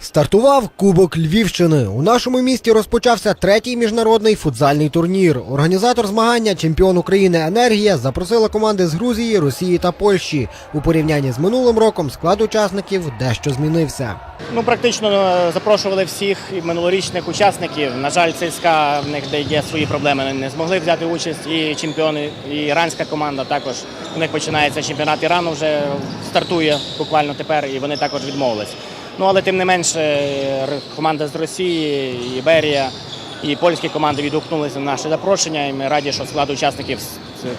Стартував Кубок Львівщини. У нашому місті розпочався третій міжнародний футзальний турнір. Організатор змагання, чемпіон України Енергія, запросила команди з Грузії, Росії та Польщі. У порівнянні з минулим роком склад учасників дещо змінився. Ну, практично е, запрошували всіх минулорічних учасників. На жаль, ЦСКА в них де є свої проблеми. Не змогли взяти участь. І чемпіони, і іранська команда також. У них починається чемпіонат Ірану, вже стартує буквально тепер, і вони також відмовились. Ну але тим не менше, команда з Росії, Іберія і польські команди відгукнулися на наше запрошення. І ми раді, що склад учасників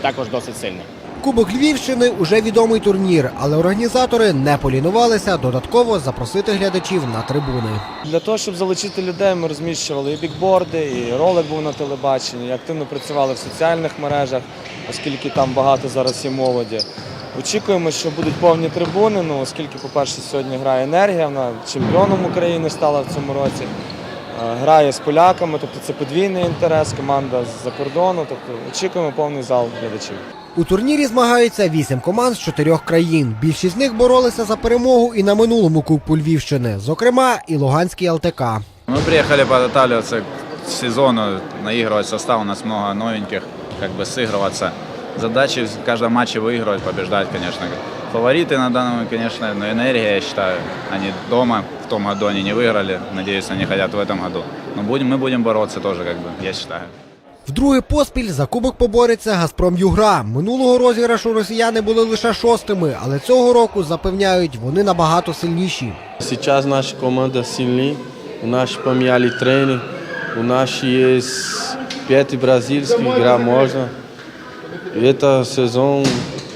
також досить сильний. Кубок Львівщини уже відомий турнір, але організатори не полінувалися додатково запросити глядачів на трибуни. Для того, щоб залучити людей, ми розміщували і бікборди, і ролик був на телебаченні, і активно працювали в соціальних мережах, оскільки там багато зараз є молоді. Очікуємо, що будуть повні трибуни, ну, оскільки, по-перше, сьогодні грає енергія, вона чемпіоном України стала в цьому році. Е, Грає з поляками, тобто це подвійний інтерес, команда з-за кордону. Тобто очікуємо повний зал глядачів. У турнірі змагаються вісім команд з чотирьох країн. Більшість з них боролися за перемогу і на минулому Кубку Львівщини, зокрема і Луганський ЛТК. Мы приехали подготавливаться к сезону, наигрывать состав, у нас много новеньких, как бы сыгрываться. Задачи в каждом матче выигрывать, побеждать, конечно. Фавориты на данный момент, конечно, но энергия, я считаю, они дома, в том году они не выиграли, надеюсь, они хотят в этом году. Но будем, мы будем бороться тоже, как бы, я считаю. Вдруге поспіль за кубок побореться Газпром Югра. Минулого розіграшу росіяни були лише шостими, але цього року запевняють, вони набагато сильніші. Сейчас наша команда сильнее. У нас поменяли тренер. У нас есть пять бразильских, игра можно. Это сезон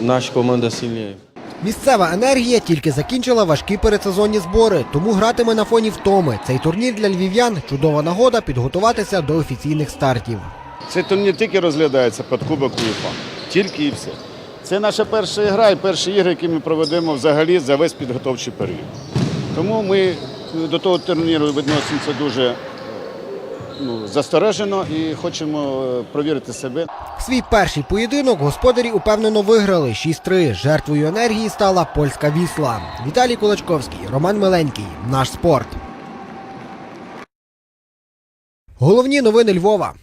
наша команда сильнее. Місцева енергія тільки закінчила важкі передсезонні збори, тому гратиме на фоні втоми. Цей турнір для львів'ян чудова нагода підготуватися до офіційних стартів. Цей турнір тільки розглядається під Кубок УЄФА. Тільки і все. Це наша перша гра і перші ігри, які ми проведемо взагалі за весь підготовчий період. Тому ми до того турніру відносимося дуже ну, застережено і хочемо е, провірити себе. Свій перший поєдинок господарі упевнено виграли 6-3. Жертвою енергії стала польська вісла. Віталій Кулачковський, Роман Миленький. Наш спорт. Головні новини Львова.